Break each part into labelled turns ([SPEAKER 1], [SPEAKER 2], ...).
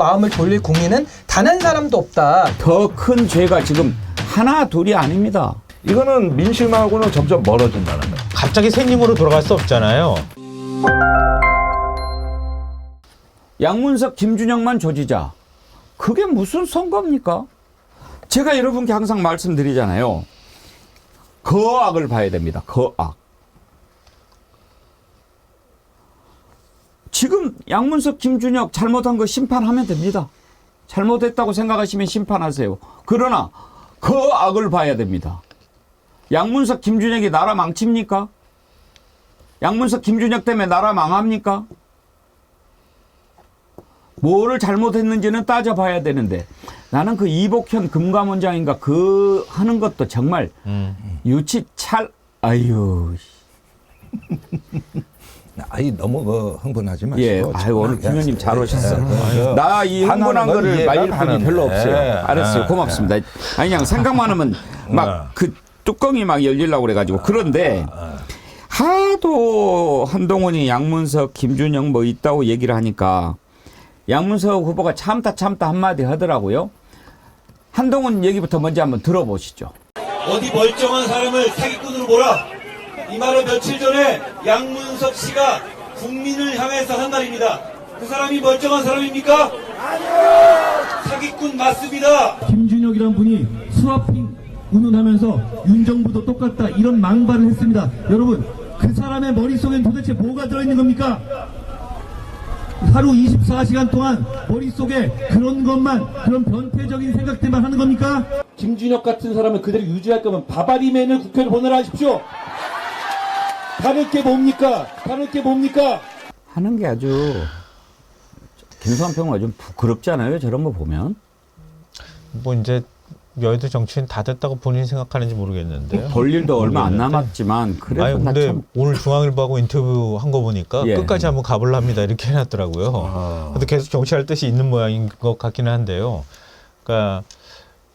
[SPEAKER 1] 마음을 돌릴 국민은 단 한 사람도 없다.
[SPEAKER 2] 더 큰 죄가 지금 하나 둘이 아닙니다.
[SPEAKER 3] 이거는 민심하고는 점점 멀어진다는 거예요.
[SPEAKER 4] 갑자기 새님으로 돌아갈 수 없잖아요.
[SPEAKER 2] 양문석, 김준영만 조지자. 그게 무슨 선거입니까? 제가 여러분께 항상 말씀드리잖아요. 거악을 봐야 됩니다. 거악. 지금 양문석, 김준혁 잘못한 거 심판하면 됩니다. 잘못했다고 생각하시면 심판하세요. 그러나 거악을 봐야 됩니다. 양문석, 김준혁이 나라 망칩니까? 양문석, 김준혁 때문에 나라 망합니까? 뭐를 잘못했는지는 따져봐야 되는데 나는 그 이복현 금감원장인가 그 하는 것도 정말 유치 찰 아유
[SPEAKER 5] 아이 너무 그 흥분하지 마시고.
[SPEAKER 2] 예 아유 오늘 김현님 잘 오셨어
[SPEAKER 5] 예,
[SPEAKER 2] 나이
[SPEAKER 3] 화나는
[SPEAKER 2] 흥분한
[SPEAKER 3] 건
[SPEAKER 2] 거를
[SPEAKER 3] 이해가
[SPEAKER 2] 말릴 분이
[SPEAKER 3] 가는데.
[SPEAKER 2] 별로 없어요.
[SPEAKER 3] 예,
[SPEAKER 2] 알았어요.
[SPEAKER 3] 예,
[SPEAKER 2] 고맙습니다. 아니 그냥 생각만 하면 막 그 뚜껑이 막 열리려고 그래가지고. 그런데 하도 한동훈이 양문석 김준영 뭐 있다고 얘기를 하니까 양문석 후보가 참다 참다 한마디 하더라고요. 한동훈 얘기부터 먼저 한번 들어보시죠.
[SPEAKER 6] 어디 멀쩡한 사람을 사기꾼으로 몰아 이 말은 며칠 전에 양문석 씨가 국민을 향해서 한 말입니다. 그 사람이 멀쩡한 사람입니까? 아니요. 사기꾼 맞습니다.
[SPEAKER 7] 김준혁이란 분이 스와핑 운운하면서 윤 정부도 똑같다 이런 망발을 했습니다. 여러분 그 사람의 머릿속엔 도대체 뭐가 들어있는 겁니까? 하루 24시간 동안 머릿속에 그런 것만 그런 변태적인 생각들만 하는 겁니까?
[SPEAKER 6] 김준혁 같은 사람을 그대로 유지할 거면 바바리맨을 국회로 보내라 하십시오. 다를 게 뭡니까? 다를 게 뭡니까?
[SPEAKER 2] 하는 게 아주 김수환 평론가 좀 부끄럽잖아요. 저런 거 보면.
[SPEAKER 4] 뭐 이제 여의도 정치인 다 됐다고 본인이 생각하는지 모르겠는데요.
[SPEAKER 2] 볼 일도 얼마 안. 남았지만 그래도
[SPEAKER 4] 아니
[SPEAKER 2] 나
[SPEAKER 4] 근데
[SPEAKER 2] 참
[SPEAKER 4] 오늘 중앙일보하고 인터뷰 한 거 보니까
[SPEAKER 2] 예.
[SPEAKER 4] 끝까지 한번 가볼랍니다 이렇게 해놨더라고요.
[SPEAKER 3] 아.
[SPEAKER 4] 근데 계속 정치할 뜻이 있는 모양인 것 같기는 한데요. 그러니까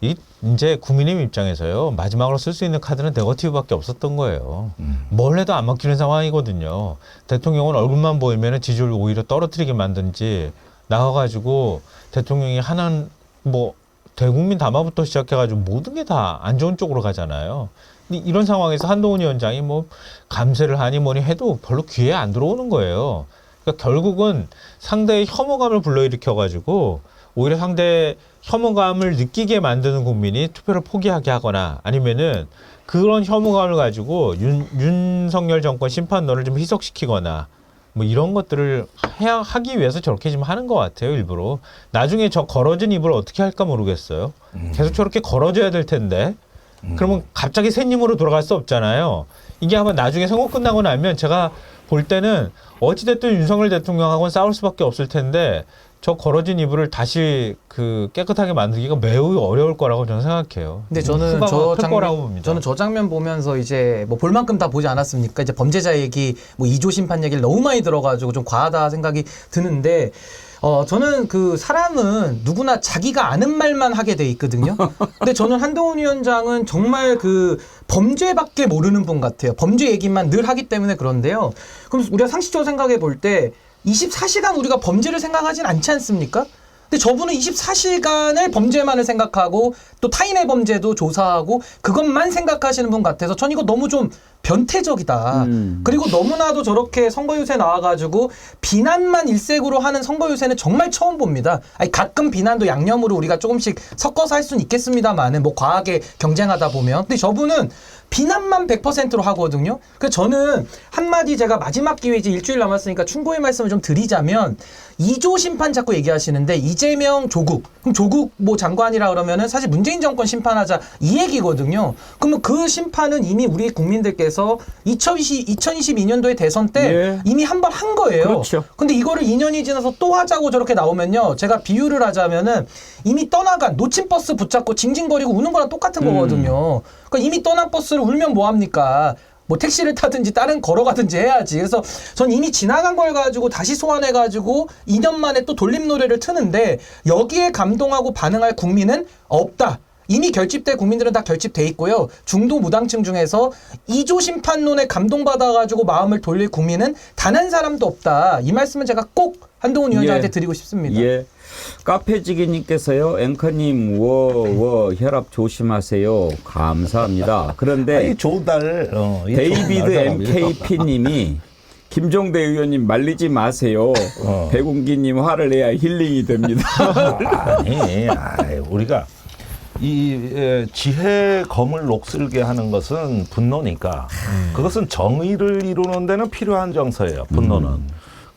[SPEAKER 4] 이 이제 국민의힘 입장에서요 마지막으로 쓸 수 있는 카드는 네거티브밖에 없었던 거예요. 뭘 해도 안 먹히는 상황이거든요. 대통령은 얼굴만 보이면 지지율 오히려 떨어뜨리게 만든지 나와가지고 대통령이 하는 뭐 대국민 담화부터 시작해가지고 모든 게 다 안 좋은 쪽으로 가잖아요. 근데 이런 상황에서 한동훈 위원장이 뭐 감세를 하니 뭐니 해도 별로 귀에 안 들어오는 거예요. 그러니까 결국은 상대의 혐오감을 불러일으켜가지고 오히려 상대의 혐오감을 느끼게 만드는 국민이 투표를 포기하게 하거나 아니면은 그런 혐오감을 가지고 윤, 윤석열 정권 심판론을 좀 희석시키거나 뭐 이런 것들을 해야 하기 위해서 저렇게 지금 하는 것 같아요 일부러. 나중에 저 걸어진 입을 어떻게 할까 모르겠어요. 계속 저렇게 걸어줘야 될 텐데. 그러면 갑자기 새님으로 돌아갈 수 없잖아요. 이게 아마 나중에 선거 끝나고 나면 제가 볼 때는 어찌됐든 윤석열 대통령하고는 싸울 수밖에 없을 텐데 저 걸어진 이불을 다시 그 깨끗하게 만들기가 매우 어려울 거라고 저는 생각해요.
[SPEAKER 1] 근데 저는
[SPEAKER 4] 저클
[SPEAKER 1] 장면. 저는 저 장면 보면서 이제 뭐 볼 만큼 다 보지 않았습니까? 이제 범죄자 얘기, 뭐 이조 심판 얘기를 너무 많이 들어가지고 좀 과하다 생각이 드는데. 어, 저는 그 사람은 누구나 자기가 아는 말만 하게 돼 있거든요. 근데 저는 한동훈 위원장은 정말 그 범죄밖에 모르는 분 같아요. 범죄 얘기만 늘 하기 때문에 그런데요. 그럼 우리가 상식적으로 생각해 볼 때 24시간 우리가 범죄를 생각하진 않지 않습니까? 근데 저분은 24시간을 범죄만을 생각하고 또 타인의 범죄도 조사하고 그것만 생각하시는 분 같아서 전 이거 너무 좀 변태적이다.
[SPEAKER 2] 음.
[SPEAKER 1] 그리고 너무나도 저렇게 선거 유세 나와가지고 비난만 일색으로 하는 선거 유세는 정말 처음 봅니다. 아니 가끔 비난도 양념으로 우리가 조금씩 섞어서 할 수는 있겠습니다만은 뭐 과하게 경쟁하다 보면 근데 저분은 비난만 100%로 하거든요. 그래서 저는 한마디 제가 마지막 기회 이제 일주일 남았으니까 충고의 말씀을 좀 드리자면 이조 심판 자꾸 얘기하시는데 이재명 조국 그럼 조국 뭐 장관이라 그러면은 사실 문재인 정권 심판하자 이 얘기거든요. 그러면 그 심판은 이미 우리 국민들께서 2020, 2022년도에 대선 때
[SPEAKER 2] 예.
[SPEAKER 1] 이미 한 번 한 거예요.
[SPEAKER 2] 그렇죠.
[SPEAKER 1] 근데 이거를 2년이 지나서 또 하자고 저렇게 나오면요. 제가 비유를 하자면은 이미 떠나간 놓친 버스 붙잡고 징징거리고 우는 거랑 똑같은 거거든요. 그러니까 이미 떠난 버스를 울면 뭐 합니까? 뭐 택시를 타든지 다른 걸어가든지 해야지. 그래서 전 이미 지나간 걸 가지고 다시 소환해 가지고 2년 만에 또 돌림 노래를 트는데 여기에 감동하고 반응할 국민은 없다. 이미 결집돼 국민들은 다 결집돼 있고요. 중도 무당층 중에서 이조 심판론에 감동받아가지고 마음을 돌릴 국민은 단 한 사람도 없다. 이 말씀은 제가 꼭 한동훈 위원장한테
[SPEAKER 2] 예.
[SPEAKER 1] 드리고 싶습니다.
[SPEAKER 2] 예. 카페지기님께서요, 앵커님, 워, 워, 혈압 조심하세요. 감사합니다. 그런데
[SPEAKER 5] 이 좋은 달 어, 이 좋은
[SPEAKER 2] 데이비드
[SPEAKER 5] 날.
[SPEAKER 2] MKP님이 김종대 의원님 말리지 마세요.
[SPEAKER 5] 어.
[SPEAKER 2] 백운기님 화를 내야 힐링이 됩니다.
[SPEAKER 5] 아니, 아이, 우리가 이 에, 지혜 검을 녹슬게 하는 것은 분노니까 그것은 정의를 이루는 데는 필요한 정서예요. 분노는.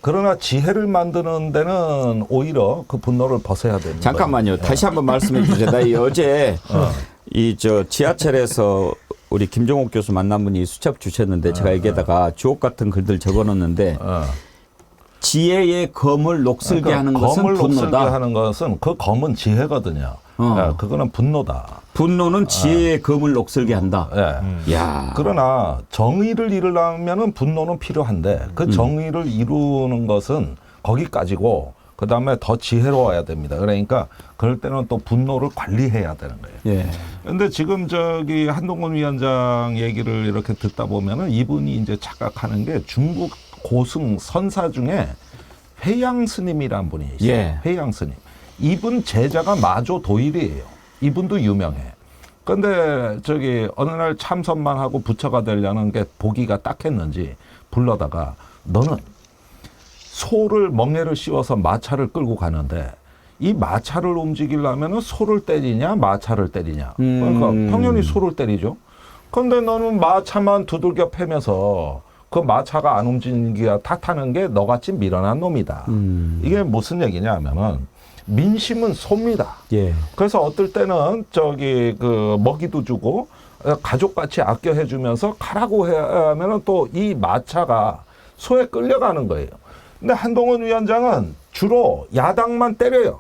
[SPEAKER 5] 그러나 지혜를 만드는 데는 오히려 그 분노를 벗어야 되는
[SPEAKER 2] 잠깐만요.
[SPEAKER 5] 거예요.
[SPEAKER 2] 다시 한번 말씀해 주세요. 나이 어제
[SPEAKER 5] 어.
[SPEAKER 2] 이저 지하철에서 우리 김종옥 교수 만난 분이 수첩 주셨는데 제가 여기에다가 주옥 같은 글들 적어놓는데
[SPEAKER 5] 어.
[SPEAKER 2] 지혜의 검을 녹슬게
[SPEAKER 5] 그러니까
[SPEAKER 2] 하는 것은
[SPEAKER 5] 검을 녹슬게
[SPEAKER 2] 분노다.
[SPEAKER 5] 하는 것은 그 검은 지혜거든요.
[SPEAKER 2] 어.
[SPEAKER 5] 예, 그거는 분노다.
[SPEAKER 2] 분노는 지혜의 검을 녹슬게 한다.
[SPEAKER 5] 예.
[SPEAKER 2] 야.
[SPEAKER 5] 그러나 정의를 이루려면은 분노는 필요한데 그
[SPEAKER 2] 음.
[SPEAKER 5] 정의를 이루는 것은 거기까지고 그 다음에 더 지혜로워야 됩니다. 그러니까 그럴 때는 또 분노를 관리해야 되는 거예요.
[SPEAKER 2] 예.
[SPEAKER 5] 근데 지금 저기 한동훈 위원장 얘기를 이렇게 듣다 보면은 이분이 이제 착각하는 게 중국 고승 선사 중에 회양 스님이란 분이 있어요.
[SPEAKER 2] 예.
[SPEAKER 5] 회양 스님. 이분 제자가 마조 도일이에요. 이분도 유명해. 근데 저기 어느 날 참선만 하고 부처가 되려는 게 보기가 딱했는지 불러다가 너는 소를 멍에를 씌워서 마차를 끌고 가는데 이 마차를 움직이려면 소를 때리냐 마차를 때리냐 그러니까
[SPEAKER 2] 음.
[SPEAKER 5] 당연히 소를 때리죠. 근데 너는 마차만 두들겨 패면서 그 마차가 안 움직이가 탓하는 게 너같이 미련한 놈이다.
[SPEAKER 2] 음.
[SPEAKER 5] 이게 무슨 얘기냐 하면은 민심은 소입니다.
[SPEAKER 2] 예.
[SPEAKER 5] 그래서 어떨 때는 저기 그 먹이도 주고 어, 가족같이 아껴 해주면서 가라고 하면은 또 이 마차가 소에 끌려가는 거예요. 근데 한동훈 위원장은 주로 야당만 때려요.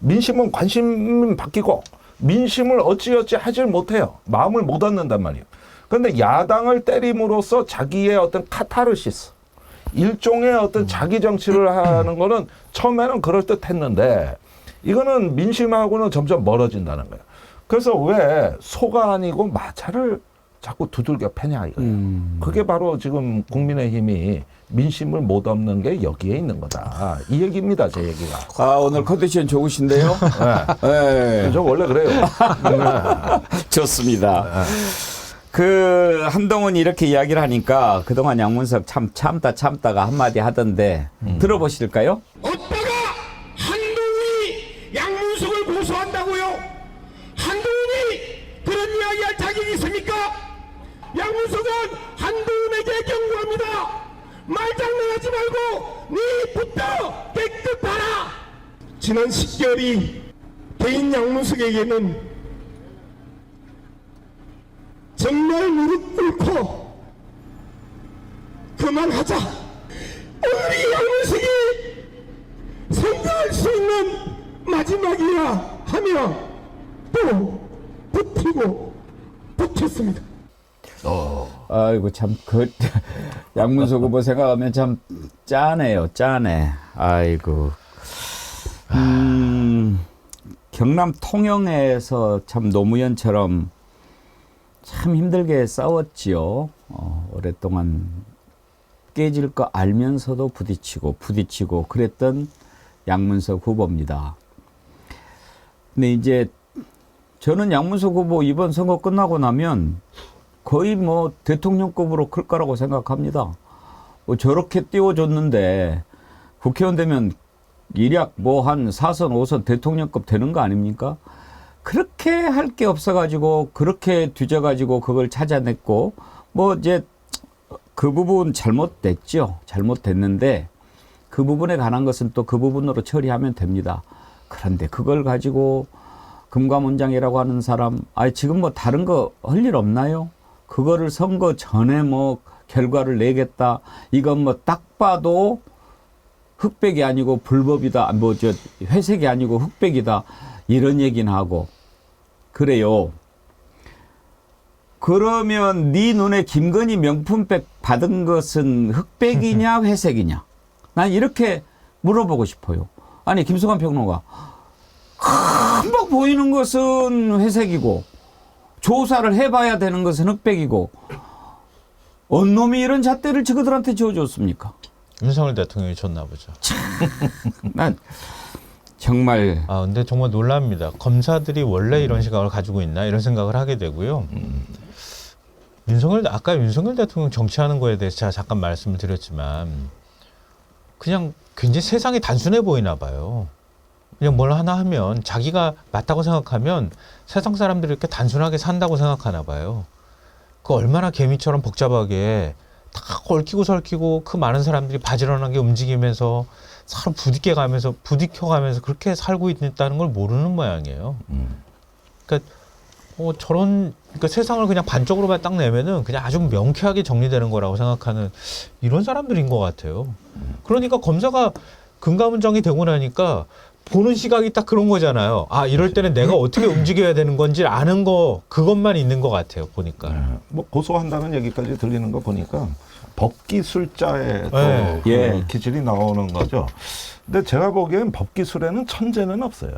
[SPEAKER 5] 민심은 관심 바뀌고 민심을 어찌어찌 하질 못해요. 마음을 못 얻는단 말이에요. 그런데 야당을 때림으로써 자기의 어떤 카타르시스 일종의 어떤 자기 정치를 하는 거는 처음에는 그럴 듯 했는데 이거는 민심하고는 점점 멀어진다는 거예요. 그래서 왜 소가 아니고 마차를 자꾸 두들겨 패냐 이거예요.
[SPEAKER 2] 음.
[SPEAKER 5] 그게 바로 지금 국민의힘이 민심을 못 얻는 게 여기에 있는 거다. 이 얘기입니다, 제 얘기가.
[SPEAKER 2] 아 오늘 컨디션 좋으신데요?
[SPEAKER 5] 네.
[SPEAKER 2] 예.
[SPEAKER 5] 저 원래 그래요.
[SPEAKER 2] 좋습니다. 그 한동훈이 이렇게 이야기를 하니까 그동안 양문석 참 참다 참다가 한마디 하던데 들어보실까요?
[SPEAKER 8] 어따가 한동훈이 양문석을 고소한다고요? 한동훈이 그런 이야기할 자격이 있습니까? 양문석은 한동훈에게 경고합니다. 말장난하지 말고 네부터 깨끗하라. 지난 10개월이 개인 양문석에게는 정말 무릎 꿇고 그만하자. 우리 양문석이 생각할 수 있는 마지막이야 하며 또 버티고 버텼습니다.
[SPEAKER 2] 아이고 참 그 양문석 후보 생각하면 참 짠해요 짠해 아이고 음 경남 통영에서 참 노무현처럼 참 힘들게 싸웠지요 어, 오랫동안 깨질 거 알면서도 부딪히고 부딪히고 그랬던 양문석 후보입니다 근데 이제 저는 양문석 후보 이번 선거 끝나고 나면 거의 뭐 대통령급으로 클 거라고 생각합니다. 뭐 저렇게 띄워줬는데 국회의원 되면 일약 뭐 한 4선, 5선 대통령급 되는 거 아닙니까? 그렇게 할 게 없어가지고 그렇게 뒤져가지고 그걸 찾아냈고 뭐 이제 그 부분 잘못됐죠. 잘못됐는데 그 부분에 관한 것은 또 그 부분으로 처리하면 됩니다. 그런데 그걸 가지고 금감원장이라고 하는 사람, 아 지금 뭐 다른 거 할 일 없나요? 그거를 선거 전에 뭐 결과를 내겠다. 이건 뭐 딱 봐도 흑백이 아니고 불법이다. 뭐 저 회색이 아니고 흑백이다. 이런 얘기는 하고 그래요. 그러면 네 눈에 김건희 명품백 받은 것은 흑백이냐 회색이냐? 난 이렇게 물어보고 싶어요. 아니 김수관 평론가 금방 보이는 것은 회색이고 조사를 해봐야 되는 것은 흑백이고 언 놈이 이런 잣대를 저그들한테 지어줬습니까?
[SPEAKER 4] 윤석열 대통령이 줬나 보죠.
[SPEAKER 2] 난 정말
[SPEAKER 4] 아 근데 정말 놀랍니다. 검사들이 원래 이런 시각을 가지고 있나 이런 생각을 하게 되고요. 윤석열 아까 윤석열 대통령 정치하는 거에 대해서 제가 잠깐 말씀을 드렸지만 그냥 굉장히 세상이 단순해 보이나 봐요. 그냥 뭘 하나 하면 자기가 맞다고 생각하면 세상 사람들이 이렇게 단순하게 산다고 생각하나 봐요. 그 얼마나 개미처럼 복잡하게 다 얽히고 설키고 그 많은 사람들이 바지런하게 움직이면서 서로 부딪혀 가면서 부딪혀 가면서 그렇게 살고 있다는 걸 모르는 모양이에요. 그러니까 어, 저런 그러니까 세상을 그냥 반쪽으로만 딱 내면은 그냥 아주 명쾌하게 정리되는 거라고 생각하는 이런 사람들인 것 같아요. 그러니까 검사가 금감원장이 되고 나니까 보는 시각이 딱 그런 거잖아요. 아 이럴 때는 내가 어떻게 움직여야 되는 건지 아는 거 그것만 있는 것 같아요. 보니까.
[SPEAKER 5] 뭐 고소한다는 얘기까지 들리는 거 보니까 법기술자의 또
[SPEAKER 4] 네.
[SPEAKER 5] 그
[SPEAKER 2] 예.
[SPEAKER 5] 기질이 나오는 거죠. 근데 제가 보기엔 법기술에는 천재는 없어요.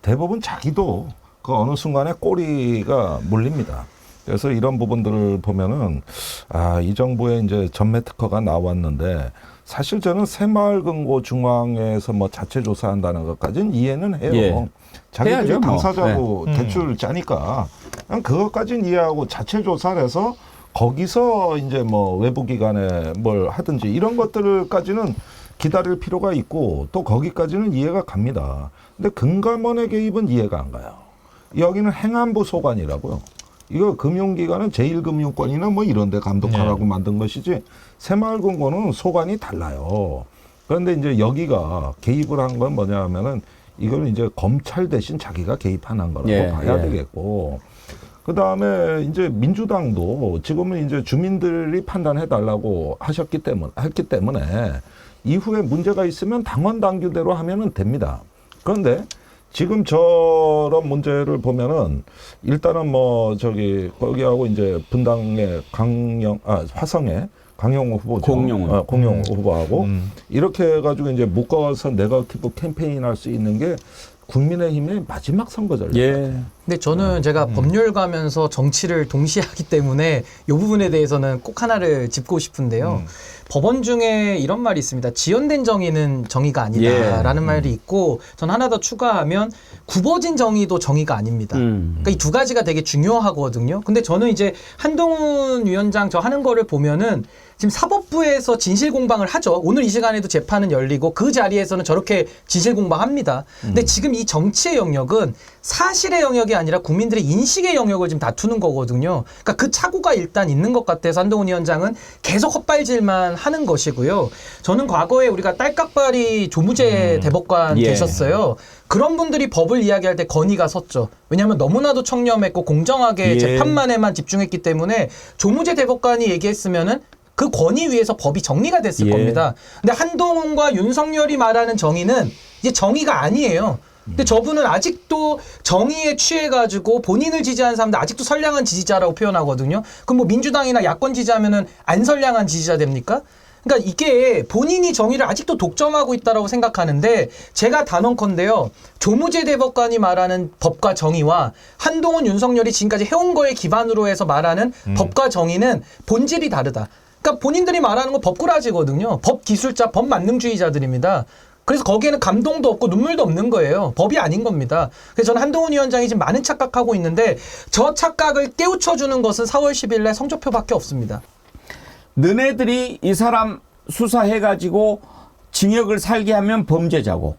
[SPEAKER 5] 대부분 자기도 그 어느 순간에 꼬리가 물립니다. 그래서 이런 부분들을 보면은 아, 이 정부의 이제 전매 특허가 나왔는데 사실 저는 새마을금고 중앙에서 뭐 자체 조사한다는 것까지는 이해는 해요.
[SPEAKER 2] 예.
[SPEAKER 5] 자기들이
[SPEAKER 2] 해야죠, 뭐.
[SPEAKER 5] 당사자고
[SPEAKER 4] 네. 음.
[SPEAKER 5] 대출 짜니까 그냥 그것까지는 이해하고 자체 조사를 해서 거기서 이제 뭐 외부 기관에 뭘 하든지 이런 것들까지는 기다릴 필요가 있고 또 거기까지는 이해가 갑니다. 근데 금감원의 개입은 이해가 안 가요. 여기는 행안부 소관이라고요. 이거 금융기관은 제1금융권이나 뭐 이런 데 감독하라고 만든 것이지 새마을금고는 소관이 달라요. 그런데 이제 여기가 개입을 한 건 뭐냐 하면은 이걸 이제 검찰 대신 자기가 개입하는 거라고
[SPEAKER 2] 예,
[SPEAKER 5] 봐야
[SPEAKER 2] 예.
[SPEAKER 5] 되겠고 그 다음에 이제 민주당도 지금은 이제 주민들이 판단해 달라고 하셨기 때문에 했기 때문에 이후에 문제가 있으면 당원 당규대로 하면은 됩니다. 그런데 지금 저런 문제를 보면은 일단은 뭐 저기 거기하고 이제 분당의 강영 아 화성의 강영호 후보죠.
[SPEAKER 2] 공영호.
[SPEAKER 5] 어, 공영호 후보하고
[SPEAKER 4] 음.
[SPEAKER 5] 이렇게 해가지고 이제 묶어서 네거티브 캠페인 할 수 있는 게 국민의힘의 마지막 선거 전략.
[SPEAKER 2] 예.
[SPEAKER 1] 근데 저는 제가 법률가면서 정치를 동시에 하기 때문에 이 부분에 대해서는 꼭 하나를 짚고 싶은데요. 법원 중에 이런 말이 있습니다. 지연된 정의는 정의가 아니다라는 말이 있고 전 하나 더 추가하면 굽어진 정의도 정의가 아닙니다.
[SPEAKER 2] 음.
[SPEAKER 1] 그러니까 이 두 가지가 되게 중요하거든요. 근데 저는 이제 한동훈 위원장 저 하는 거를 보면은 지금 사법부에서 진실 공방을 하죠. 오늘 이 시간에도 재판은 열리고 그 자리에서는 저렇게 진실 공방합니다. 근데 지금 이 정치의 영역은 사실의 영역이 아니라 국민들의 인식의 영역을 지금 다투는 거거든요. 그러니까 그 착오가 일단 있는 것 같아서 한동훈 위원장은 계속 헛발질만 하는 것이고요. 저는 과거에 우리가 딸깍발이 조무재 대법관
[SPEAKER 2] 예.
[SPEAKER 1] 계셨어요. 그런 분들이 법을 이야기할 때 건의가 섰죠. 왜냐하면 너무나도 청렴했고 공정하게
[SPEAKER 2] 예.
[SPEAKER 1] 재판만에만 집중했기 때문에 조무재 대법관이 얘기했으면은 그 권위 위에서 법이 정리가 됐을
[SPEAKER 2] 예.
[SPEAKER 1] 겁니다. 근데 한동훈과 윤석열이 말하는 정의는 이제 정의가 아니에요. 근데 저분은 아직도 정의에 취해가지고 본인을 지지하는 사람들 아직도 선량한 지지자라고 표현하거든요. 그럼 뭐 민주당이나 야권 지지하면은 안 선량한 지지자 됩니까? 그러니까 이게 본인이 정의를 아직도 독점하고 있다라고 생각하는데 제가 단언컨대요. 조무재 대법관이 말하는 법과 정의와 한동훈 윤석열이 지금까지 해온 거에 기반으로 해서 말하는 법과 정의는 본질이 다르다. 그러니까 본인들이 말하는 건 법꾸라지거든요. 법 기술자, 법 만능주의자들입니다. 그래서 거기에는 감동도 없고 눈물도 없는 거예요. 법이 아닌 겁니다. 그래서 저는 한동훈 위원장이 지금 많은 착각하고 있는데 저 착각을 깨우쳐주는 것은 4월 10일 날 성적표밖에 없습니다.
[SPEAKER 2] 너네들이 이 사람 수사해가지고 징역을 살게 하면 범죄자고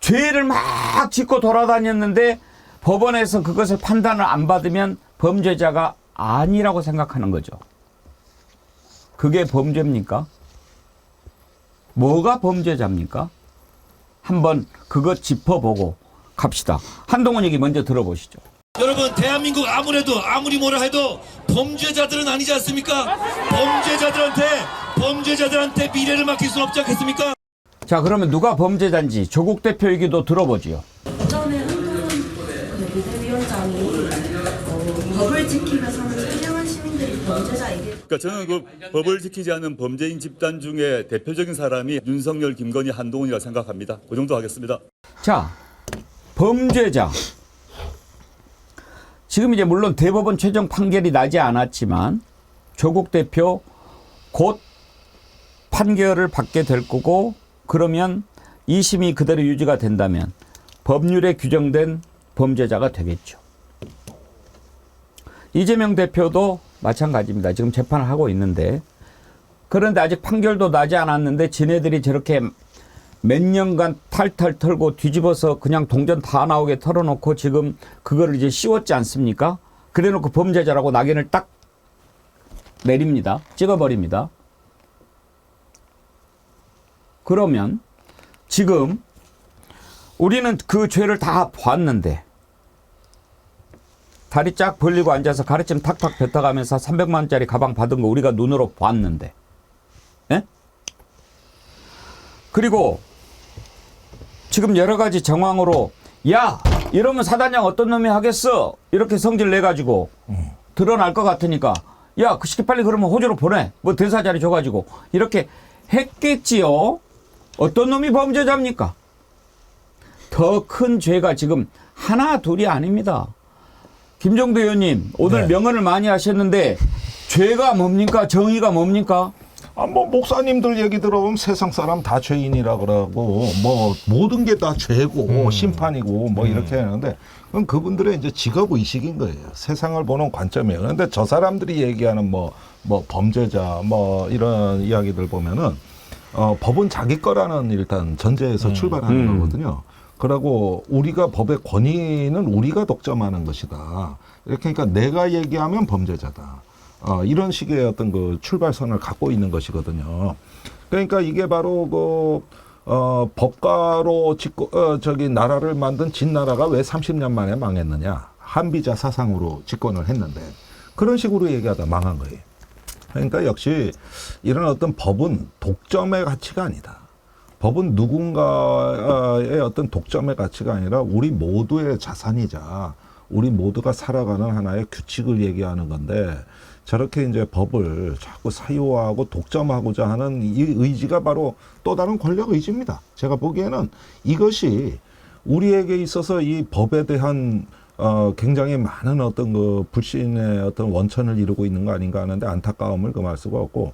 [SPEAKER 2] 죄를 막 짓고 돌아다녔는데 법원에서 그것을 판단을 안 받으면 범죄자가 아니라고 생각하는 거죠. 그게 범죄입니까? 뭐가 범죄자입니까? 한번 그것 짚어보고 갑시다. 한동훈 얘기 먼저 들어보시죠.
[SPEAKER 6] 여러분 대한민국 아무래도 아무리 뭐라 해도 범죄자들은 아니지 않습니까? 범죄자들한테 범죄자들한테 미래를 맡길 수 없지 않겠습니까?
[SPEAKER 2] 자, 그러면 누가 범죄자인지 조국 대표 얘기도 들어보지요.
[SPEAKER 9] 전에 한동훈 그 비대위원장이 어, 법을 지키며 사는 선량한 범죄자에게
[SPEAKER 10] 그러니까 저는 그 법을 지키지 않는 범죄인 집단 중에 대표적인 사람이 윤석열, 김건희, 한동훈이라 생각합니다. 그 정도 하겠습니다.
[SPEAKER 2] 자, 범죄자. 지금 이제 물론 대법원 최종 판결이 나지 않았지만 조국 대표 곧 판결을 받게 될 거고 그러면 이심이 그대로 유지가 된다면 법률에 규정된 범죄자가 되겠죠. 이재명 대표도 마찬가지입니다. 지금 재판을 하고 있는데 그런데 아직 판결도 나지 않았는데 지네들이 저렇게 몇 년간 탈탈 털고 뒤집어서 그냥 동전 다 나오게 털어놓고 지금 그거를 이제 씌웠지 않습니까? 그래놓고 범죄자라고 낙인을 딱 내립니다. 찍어버립니다. 그러면 지금 우리는 그 죄를 다 봤는데 다리 쫙 벌리고 앉아서 가르침 탁탁 뱉어가면서 300만 원짜리 가방 받은 거 우리가 눈으로 봤는데. 예? 그리고 지금 여러 가지 정황으로 야 이러면 사단장 어떤 놈이 하겠어? 이렇게 성질 내 가지고 드러날 것 같으니까 야 그 시키 빨리 그러면 호주로 보내. 뭐 대사 자리 줘가지고. 이렇게 했겠지요? 어떤 놈이 범죄자입니까? 더 큰 죄가 지금 하나 둘이 아닙니다 김정도 의원님 오늘
[SPEAKER 5] 네.
[SPEAKER 2] 명언을 많이 하셨는데 죄가 뭡니까 정의가 뭡니까
[SPEAKER 5] 아, 뭐 목사님들 얘기 들어보면 세상 사람 다 죄인이라 그러고 뭐 모든 게 다 죄고 심판이고 뭐 이렇게 하는데 그건 그분들의 이제 직업 의식인 거예요. 세상을 보는 관점이에요. 그런데 저 사람들이 얘기하는 뭐뭐 범죄자 뭐 이런 이야기들 보면은 어 법은 자기 거라는 일단 전제에서 출발하는
[SPEAKER 2] 음.
[SPEAKER 5] 거거든요. 그러고 우리가 법의 권위는 우리가 독점하는 것이다. 이렇게 그러니까 내가 얘기하면 범죄자다. 어, 이런 식의 어떤 그 출발선을 갖고 있는 것이거든요. 그러니까 이게 바로 그, 어, 법가로 짓고, 어, 저기 나라를 만든 진나라가 왜 30년 만에 망했느냐. 한비자 사상으로 집권을 했는데 그런 식으로 얘기하다 망한 거예요. 그러니까 역시 이런 어떤 법은 독점의 가치가 아니다. 법은 누군가의 어떤 독점의 가치가 아니라 우리 모두의 자산이자 우리 모두가 살아가는 하나의 규칙을 얘기하는 건데 저렇게 이제 법을 자꾸 사유화하고 독점하고자 하는 이 의지가 바로 또 다른 권력 의지입니다. 제가 보기에는 이것이 우리에게 있어서 이 법에 대한 어, 굉장히 많은 어떤 그 불신의 어떤 원천을 이루고 있는 거 아닌가 하는데 안타까움을 금할 수가 없고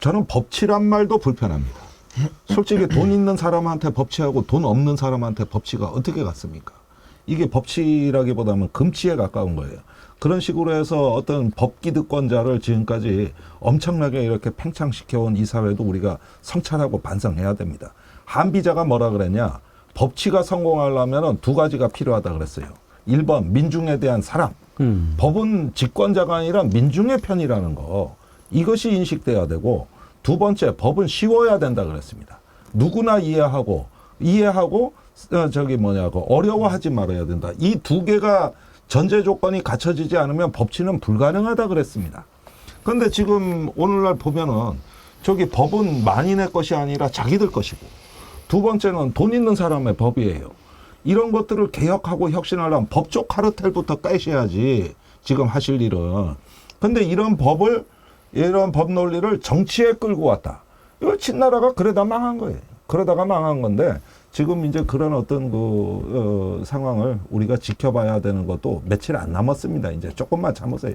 [SPEAKER 5] 저는 법치란 말도 불편합니다. 솔직히 돈 있는 사람한테 법치하고 돈 없는 사람한테 법치가 어떻게 같습니까? 이게 법치라기보다는 금치에 가까운 거예요. 그런 식으로 해서 어떤 법기득권자를 지금까지 엄청나게 이렇게 팽창시켜온 이 사회도 우리가 성찰하고 반성해야 됩니다. 한비자가 뭐라 그랬냐? 법치가 성공하려면 두 가지가 필요하다 그랬어요. 1번 민중에 대한 사랑. 법은 집권자가 아니라 민중의 편이라는 거. 이것이 인식돼야 되고 두 번째 법은 쉬워야 된다 그랬습니다. 누구나 이해하고 이해하고 어, 저기 뭐냐고 어려워하지 말아야 된다. 이 두 개가 전제 조건이 갖춰지지 않으면 법치는 불가능하다 그랬습니다. 그런데 지금 오늘날 보면은 저기 법은 만인의 것이 아니라 자기들 것이고 두 번째는 돈 있는 사람의 법이에요. 이런 것들을 개혁하고 혁신하려면 법적 카르텔부터 깨셔야지 지금 하실 일은. 근데 이런 법을 이런 법 논리를 정치에 끌고 왔다. 이거 친나라가 그러다 망한 거예요. 그러다가 망한 건데 지금 이제 그런 어떤 그 어, 상황을 우리가 지켜봐야 되는 것도 며칠 안 남았습니다. 이제 조금만 참으세요.